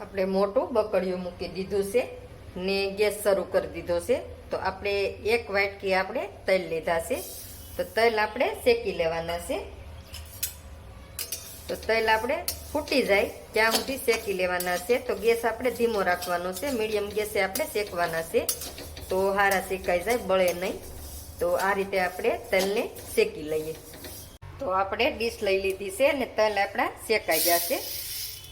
આપણે મોટું બકડિયું મૂકી દીધું છે ને ગેસ શરૂ કરી દીધો છે. તો આપણે એક વાટકી આપણે તલ લીધા છે. તો તલ આપણે શેકી લેવાના છે. તો તલ આપણે ફૂટી જાય ત્યાં સુધી શેકી લેવાના છે. તો ગેસ આપણે ધીમો રાખવાનો છે. મીડિયમ ગેસે આપણે શેકવાના છે. તો હારા શેકાઈ જાય, બળે નહીં. તો આ રીતે આપણે તલને શેકી લઈએ. તો આપણે ડીશ લઈ લીધી છે અને તલ આપણા શેકાઈ જશે.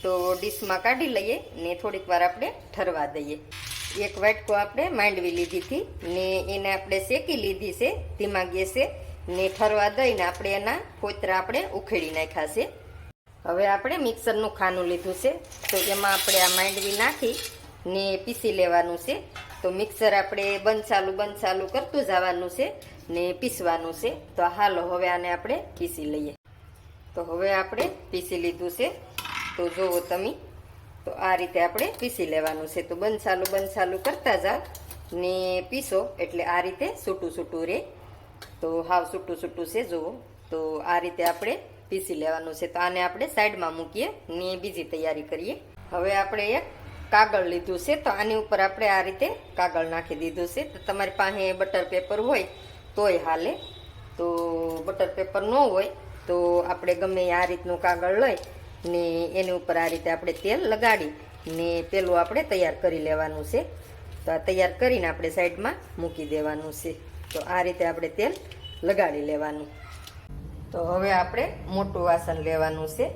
તો ડીશમાં કાઢી લઈએ ને થોડીક વાર આપણે ઠરવા દઈએ. એક વાટકો આપણે માંડવી લીધી હતી ને એને આપણે શેકી લીધી છે, ધીમા ગેસે. ને ઠરવા દઈને આપણે એના ફોતરા આપણે ઉખેડી નાખ્યા છે. હવે આપણે મિક્સરનું ખાનું લીધું છે. તો એમાં આપણે આ માંડવી નાખી ને પીસી લેવાનું છે. તો મિક્સર આપણે બંધ ચાલુ બંધ ચાલુ કરતું જવાનું છે ને પીસવાનું છે. તો હાલો હવે આને આપણે પીસી લઈએ. તો હવે આપણે પીસી લીધું છે. તો જુઓ તમે. તો આ રીતે આપણે પીસી લેવાનું છે. તો બંધ ચાલુ કરતા જાઓ ને પીસો એટલે આ રીતે સૂટું સૂટું રહે તો હાવ સૂટું સૂટું છે, જુઓ. તો આ રીતે આપણે પીસી લેવાનું છે. તો આને આપણે સાઈડમાં મૂકીએ ને બીજી તૈયારી કરીએ. હવે આપણે એક કાગળ લીધું છે. તો આની ઉપર આપણે આ રીતે કાગળ નાખી દીધું છે. તો તમારી પાસે બટર પેપર હોય તોય હાલે. તો બટર પેપર ન હોય તો આપણે ગમે આ રીતનું કાગળ લઈ ને એની ઉપર આ રીતે આપણે તેલ લગાડી ને પેલું આપણે તૈયાર કરી લેવાનું છે. તો આ તૈયાર કરીને આપણે સાઈડમાં મૂકી દેવાનું છે. તો આ રીતે આપણે તેલ લગાડી લેવાનું. તો હવે આપણે મોટું વાસણ લેવાનું છે.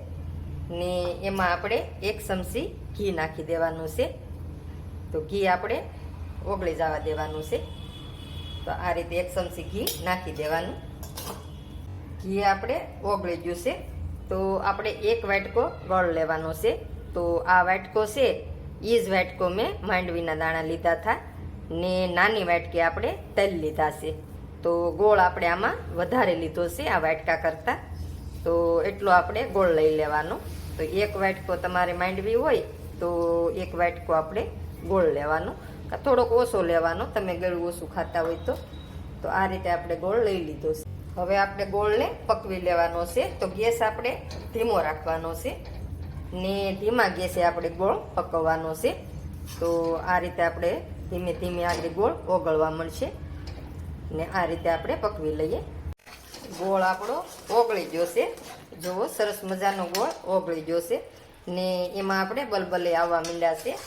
ને એમાં આપણે એક ચમચી ઘી નાખી દેવાનું છે. તો ઘી આપણે ઓગળી જવા દેવાનું છે. તો આ રીતે એક ચમચી ઘી નાખી દેવાનું. ઘી આપણે ઓગળી ગયું છે. તો આપણે એક વાટકો ગોળ લેવાનો છે. તો આ વાટકો છે એ જ વાટકો મેં માંડવીના દાણા લીધા હતા ને નાની વાટકી આપણે તેલ લીધા છે. તો ગોળ આપણે આમાં વધારે લીધો છે આ વાટકા કરતાં. તો એટલો આપણે ગોળ લઈ લેવાનો. તો એક વાટકો તમારે માંડવી હોય તો એક વાટકો આપણે ગોળ લેવાનો. થોડોક ઓછો લેવાનો, તમે ગળું ઓછું ખાતા હોય તો. તો આ રીતે આપણે ગોળ લઈ લીધો છે. હવે આપણે ગોળને પકવી લેવાનો છે. તો ગેસ આપણે ધીમો રાખવાનો છે. ને ધીમા ગેસે આપણે ગોળ પકવવાનો છે. તો આ રીતે આપણે ધીમે ધીમે આગળ ગોળ ઓગળવા મળશે. ને આ રીતે આપણે પકવી લઈએ. ગોળ આપણો ઓગળી ગયો છે. જુઓ, સરસ મજાનો ગોળ ઓગળી ગયો છે. ને એમાં આપણે બલબલે આવવા માંડ્યા છે.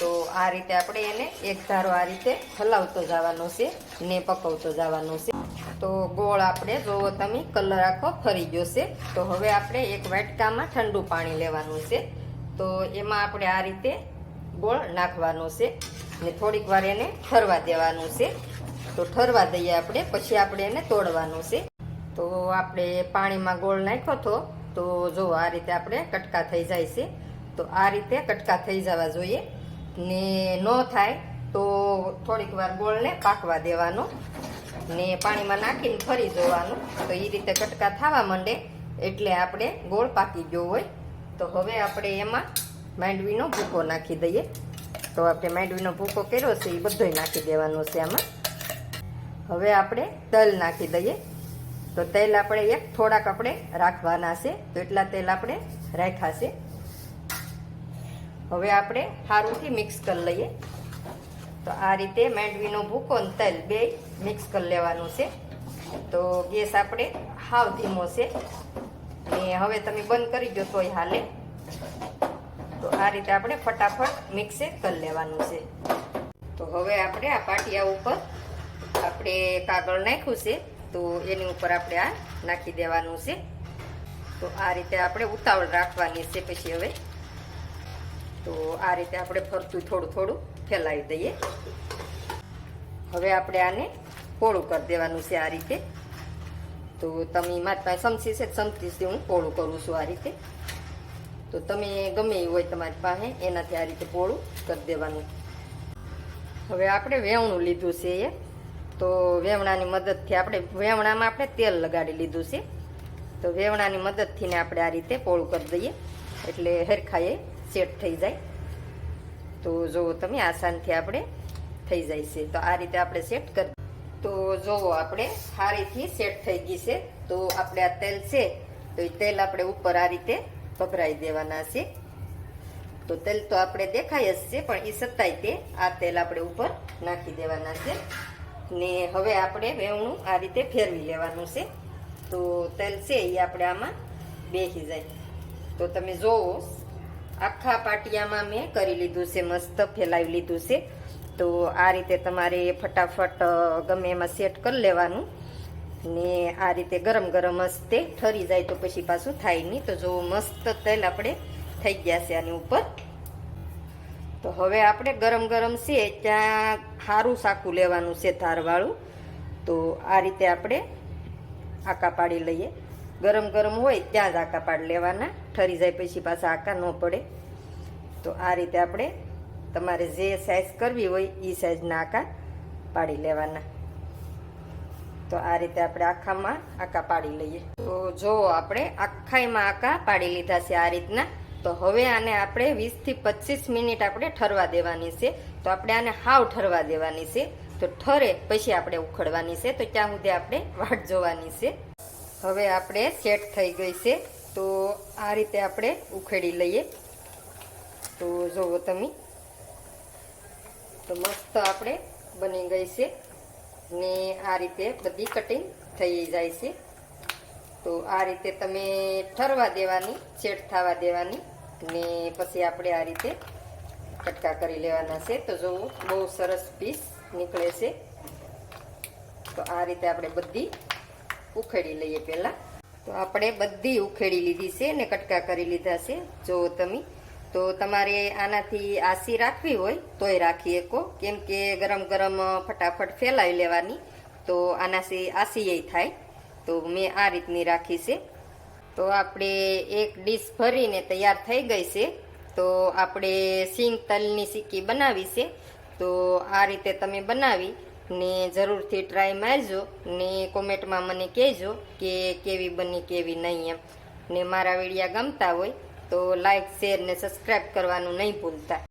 તો આ રીતે આપણે એને એક ધારો આ રીતે હલાવતો જવાનો છે ને પકવતો જવાનો છે. તો ગોળ આપણે જોવો તમે કલર આખો ફરી ગયો છે. તો હવે આપણે એક વાટકામાં ઠંડુ પાણી લેવાનું છે. તો એમાં આપણે આ રીતે ગોળ નાખવાનો છે. ને થોડીક વાર એને ઠરવા દેવાનું છે. તો ઠરવા દઈએ આપણે, પછી આપણે એને તોડવાનું છે. તો આપણે પાણીમાં ગોળ નાખ્યો હતો. તો જો આ રીતે આપણે કટકા થઈ જાય છે. તો આ રીતે કટકા થઈ જવા જોઈએ. ને ન થાય તો થોડીક વાર ગોળને પાકવા દેવાનો. ને પાણીમાં નાખીને ફરી જોવાનું. તો એ રીતે કટકા થવા માંડે, એટલે આપણે ગોળ પાકી ગયો હોય. તો હવે આપણે એમાં માંડવીનો ભૂકો નાખી દઈએ. તો આપણે માંડવીનો ભૂકો કર્યો છે એ બધોય નાખી દેવાનો છે આમાં. હવે આપણે તલ નાખી દઈએ. તો તેલ આપણે એક થોડાક આપણે રાખવાના છે, તો એટલા તેલ આપણે રાખ્યા છે. હવે આપણે સારુંથી મિક્સ કરી લઈએ. તો આ રીતે માંડવીનો ભૂકો અને તેલ બે મિક્સ કરી લેવાનું છે. તો ગેસ આપણે હાવ ધીમો છે. ને હવે તમે બંધ કરી દો તોય હાલે. તો આ રીતે આપણે ફટાફટ મિક્સે કરી લેવાનું છે. તો હવે આપણે આ પાટિયા ઉપર આપણે કાગળ નાખ્યું છે. તો એની ઉપર આપણે આ નાખી દેવાનું છે. તો આ રીતે આપણે ઉતાવળ રાખવાની છે પછી હવે. તો આ રીતે આપણે ફરતું થોડું થોડું ફેલાવી દઈએ. હવે આપણે આને પોળું કરી દેવાનું છે આ રીતે. તો તમે મારી પાસે સમસી છે સમસીથી હું પોળું કરું છું આ રીતે. તો તમે ગમે એ હોય તમારી પાસે, એનાથી આ રીતે પોળું કરી દેવાનું. હવે આપણે વેવણું લીધું છે એ. તો વેવણાની મદદથી આપણે, વેવણામાં આપણે તેલ લગાડી લીધું છે. તો વેવણાની મદદથી ને આપણે આ રીતે પોળું કરી દઈએ. એટલે હરખાએ સેટ થઈ જાય. તો જુઓ તમે, આસાનથી આપણે થઈ જાય છે. તો આ રીતે આપણે સેટ કરી તો જુઓ આપણે સારીથી સેટ થઈ ગઈ છે, તો આપણે આ તેલ છે, તો એ તેલ આપણે ઉપર આ રીતે ભભરાઈ દેવાના છે. તો તેલ તો આપણે દેખાય જ છે, પણ એ છતાંય તે આ તેલ આપણે ઉપર નાખી દેવાના છે. ને હવે આપણે વેવણું આ રીતે ફેરવી લેવાનું છે. તો તેલ છે એ આપણે આમાં બેસી જાય. તો તમે જોવો, આખા પાટિયામાં મેં કરી લીધું છે, મસ્ત ફેલાવી લીધું છે. તો આ રીતે તમારે ફટાફટ ગમે એમાં સેટ કરી લેવાનું. ને આ રીતે ગરમ ગરમ જ તે ઠરી જાય તો પછી પાછું થાય નહીં. તો જો મસ્ત તેલ આપણે થઈ ગયા છે આની ઉપર. તો હવે આપણે ગરમ ગરમ છે ત્યાં સારું સાકું લેવાનું છે ધારવાળું. તો આ રીતે આપણે આકા પાડી લઈએ. ગરમ ગરમ હોય ત્યાં જ આકા પાડી લેવાના. ઠરી જાય પછી પાછા આકા ન પડે. તો આ રીતે આપણે તમારે જે સાઈઝ કરવી હોય એ સાઇઝના આકા પાડી લેવાના. તો આ રીતે આપણે આખામાં આકા પાડી લઈએ. તો જો આપણે આખાઈમાં આકા પાડી લીધા છે આ રીતના. તો હવે આને આપણે વીસથી પચીસ મિનિટ આપણે ઠરવા દેવાની છે. તો આપણે આને હાવ ઠરવા દેવાની છે. તો ઠરે પછી આપણે ઉખડવાની છે. તો ત્યાં સુધી આપણે વાટ જોવાની છે. હવે આપણે સેટ થઈ ગઈ છે. તો આ રીતે આપણે ઉખેડી લઈએ. તો જુઓ તમે. તો મસ્ત આપણે બની ગઈ છે. ને આ રીતે બધી કટિંગ થઈ જાય છે. તો આ રીતે તમે ઠરવા દેવાની સેટ થવા દેવાની, ને પછી આપણે આ રીતે કટકા કરી લેવાના છે. તો જુઓ બહુ સરસ પીસ નીકળે છે. તો આ રીતે આપણે બધી ઉખેડી લઈએ પહેલાં. તો આપણે બધી ઉખેડી લીધી છે ને કટકા કરી લીધા છે. જો તમે તો તમારે આનાથી આસી રાખવી હોય, તોય રાખી શકો. કેમ કે ગરમ ગરમ ફટાફટ ફેલાવી લેવાની, તો આનાથી આસી થાય. તો મેં આ રીતની રાખી છે. તો આપણે એક ડીશ ભરીને તૈયાર થઈ ગઈ છે. તો આપણે સિંગ તલની સિક્કી બનાવી છે. તો આ રીતે તમે બનાવી ને જરૂરથી ટ્રાય મારજો ને કોમેન્ટમાં મને કહેજો કે કેવી બની કેવી નહીં એમ. ને મારા વિડીયા ગમતા હોય તો લાઈક શેર ને સબસ્ક્રાઈબ કરવાનું નહીં ભૂલતા.